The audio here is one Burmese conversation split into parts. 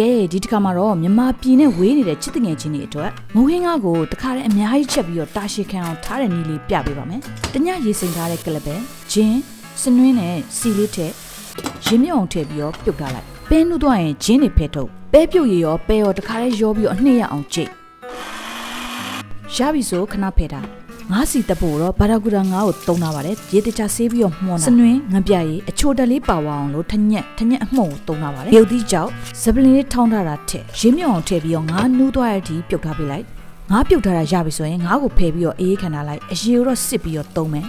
ကဲဒီတစ်ခါမှာတော့မြန်မာပြည်နဲ့ဝေးနေတဲ့ချစ်တငယ်ချင်းတွေအတွက်မုံဟင်းကားကိုတခါတည်းအများကြီးချက်ပြီးတော့တာရှည်ခံအောင်ထားတဲ့နည်းလေးပြပေးပါမယ်တညရေစိမ်ထားတဲ့ကလပဲဂျင်းစနွင်းနဲ့စီလေးထည့်ရင်းမြုံအောင်ထည့်ပြီးတော့ပြုတ်ထားလိုက်ပဲနှုတ်သွားရင်ဂျင်းတွေဖဲထုတ်ပဲပြုတ်ရရောပဲရောတခါတည်းရောပြီးတော့အနှစ်ရအောင်ကြိတ်ရပြီဆိုခဏဖယ်ထား ငါးစီတက်ဖို့တော့ဘာရာဂူရာငါးကိုတုံးထားပါတယ်ရေတချဆေးပြီးတော့မှွန်းတာစနွင်းငပြရည်အချိုတက်လေးပါဝအောင်လို့ထညက်ထညက်အမှုံကိုတုံးထားပါတယ်ရုပ်သီးကြောက်ဇပလင်းလေးထောင်းထားတာထည့်ရင်းမြုံအောင်ထည့်ပြီးတော့ငါးနူးသွားတဲ့အထိပြုတ်ထားပေးလိုက်ငါးပြုတ်ထားတာရပြီဆိုရင်ငါးကိုဖယ်ပြီးတော့အေးခဏလိုက်အရေကိုတော့စစ်ပြီးတော့တုံးမယ်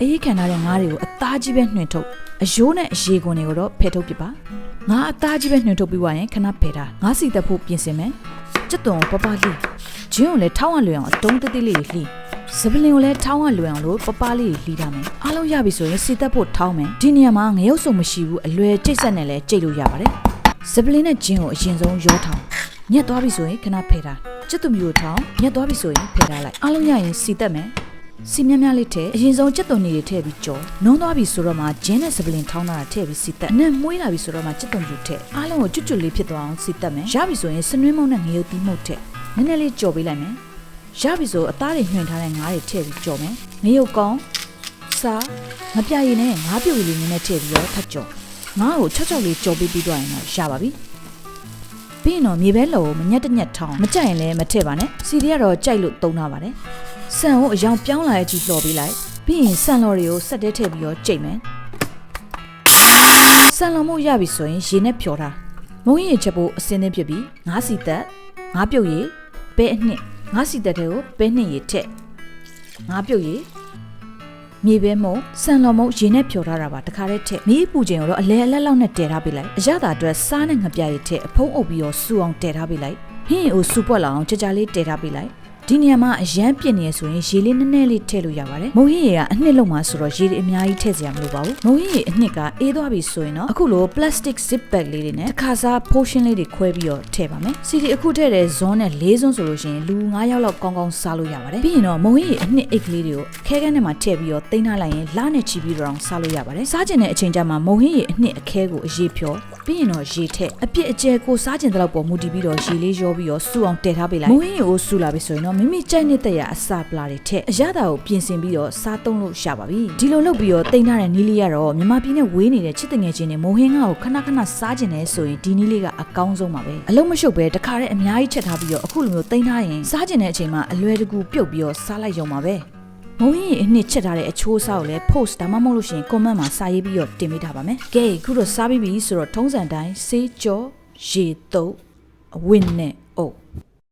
အေးခံထားတဲ့ငါးတွေကိုအသားကြီးပဲနှွင်ထုတ်အယိုးနဲ့အရေခွန်တွေကိုတော့ဖယ်ထုတ်ပြပါငါအသားကြီးပဲနှွင်ထုတ်ပြီးွားရင်ခဏဖယ်ထားငါးစီတက်ဖို့ပြင်ဆင်မယ်ကျွတ်တုံပပလေးဂျင်းကိုလည်းထောင်းအောင်လွယ်အောင်အတုံးသေးသေးလေးတွေလှီး စပလင်ကိုလည်းထောင်းအောင်လွယ်အောင်လို့ပပလေးတွေလှီးထားမယ်အားလုံးရပြီဆိုရင်စီတက်ဖို့ထောင်းမယ်ဒီနေရာမှာငရုပ်စုံမရှိဘူးအလွယ်ကျိတ်ဆက်နဲ့လည်းကျိတ်လို့ရပါတယ်စပလင်နဲ့ဂျင်းကိုအရင်ဆုံးရောထောင်းညက်သွားပြီဆိုရင်ခဏဖယ်ထားကျွတ်တုံမျိုးထောင်းညက်သွားပြီဆိုရင်ဖယ်ထားလိုက်အားလုံးရရင်စီတက်မယ်စီမြများလေးထည့်အရင်ဆုံးကြက်သွန်နေတွေထည့်ပြီးကြော်နုံသွားပြီဆိုတော့မှဂျင်းနဲ့စပလင်ထောင်းတာထည့်ပြီးစီတက်အနဲ့မွေးလာပြီဆိုတော့မှကြက်သွန်ပြူထည့်အားလုံးကိုကျွတ်ကျွတ်လေးဖြစ်သွားအောင်စီတက်မယ်ရပြီဆိုရင်စနွင်းမုံနဲ့ငရုတ်သီးမှုတ်ထည့်နည်းနည်းလေးကြော်ပေးလိုက်မယ် ရပြီဆိုအသားတွေနှွင်ထားတဲ့ငါးတွေထည့်ပြီးကြော်မယ်ငရုတ်ကောင်းစားငပြရည်နဲ့ငါးပြုတ်လေးနည်းနည်းထည့်ပြီးတော့ထပ်ကြော်ငါးကိုချော့ချော့လေးကြော်ပေးပြီးတော့ရင်တော့ရပါပြီပြီးရင်တော့မြေပဲလော်ကိုမညက်တညက်ထောင်းမကြိုက်ရင်လည်းမထည့်ပါနဲ့စီတွေကတော့ကြိုက်လို့သုံးထားပါတယ်ဆန်ကိုအယောင်ပြောင်းလာတဲ့အထိလှော်ပေးလိုက်ပြီးရင်ဆန်လော်တွေကိုဆက်တဲထည့်ပြီးတော့ကြိတ်မယ်ဆန်လော်မှုရပြီဆိုရင်ရေနဲ့ဖြော်ထားမုံရင်ချက်ဖို့အစင်းသင်းဖြစ်ပြီးငါးစီတက်ငါးပြုတ်ရည်ပဲအနှစ် ငါးစီတက်တွေကိုပဲနှစ်ရည်ထက်ငါးပြုတ်ရည်မြေပဲမုံဆန်လော်မုံရေနဲ့ဖြော်ထားတာပါတခါတည်းထက်မီးပူချိန်ကိုတော့အလဲအလက်လောက်နဲ့တည်ထားပေးလိုက်အရသာအတွက်စားနဲ့ငပြရည်ထက်အဖုံးအုပ်ပြီးတော့စူအောင်တည်ထားပေးလိုက်ဟင်းကိုစူပွက်လာအောင်ကြကြလေးတည်ထားပေးလိုက် ဒီနေရာမှာအရန်ပြစ်နေရဆိုရင်ရေလေးနည်းနည်းလေးထည့်လို့ရပါတယ်။မုံဟင်းရေကအနှစ်လုံးမှာဆိုတော့ရေတွေအများကြီးထည့်စရာမလိုပါဘူး။မုံဟင်းရေအနှစ်ကအေးသွားပြီဆိုရင်တော့အခုလို plastic zip bag လေးတွေနဲ့တစ်ခါစား potion လေးတွေခွဲပြီးတော့ထည့်ပါမယ်။စီဒီအခုထည့်တဲ့ဇွန်းနဲ့လေးစွန်းဆိုလို့ရှိရင်လူ9ယောက်လောက်ကောင်းကောင်းစားလို့ရပါတယ်။ပြီးရင်တော့မုံဟင်းရေအနှစ်အိတ်ကလေးတွေကိုခဲခဲနဲ့မှထည့်ပြီးတော့တင်ထားလိုက်ရင်လနဲ့ချီပြီးတော့စားလို့ရပါတယ်။စားကျင်တဲ့အချိန်ကျမှမုံဟင်းရေအနှစ်အခဲကိုအရေးဖြောပြီးရင်တော့ရေထက်အပြစ်အကျဲကိုစားကျင်တဲ့လောက်ပေါ်မူတည်ပြီးတော့ရေလေးရောပြီးတော့စူအောင်တည်ထားပေးလိုက်မုံဟင်းရေကိုစူလာပြီဆိုရင်တော့မိမိကြိုက်နေတဲ့ရအစာပလာတွေထက်အရသာကိုပြင်ဆင်ပြီးတော့စားသုံးလို့ရပါပြီဒီလိုလုပ်ပြီးတော့တင်ထားတဲ့နီးလေးကတော့မြန်မာပြည်နဲ့ဝေးနေတဲ့ချစ်တငယ်ချင်းတွေမုံဟင်းငါကိုခဏခဏစားကျင်နေဆိုရင်ဒီနီးလေးကအကောင်းဆုံးပါပဲအလုံးမရှုပ်ပဲတခါတည်းအများကြီးချက်ထားပြီးတော့အခုလိုမျိုးတင်ထားရင်စားကျင်တဲ့အချိန်မှာအလွယ်တကူပြုတ်ပြီးတော့စားလိုက်ရုံပါပဲမုံဟင်းရေအနှစ်ချက်ထားတဲ့အချိုးအစားကိုလည်း post ဒါမှမဟုတ်လို့ရှိရင် comment မှာစာရေးပြီးတော့တင်ပေးထားပါမယ်။ကဲအခုတော့စားပြီးပြီဆိုတော့ထုံးစံတိုင်းစေးကြောရေတုပ်အဝင်းနဲ့အုပ်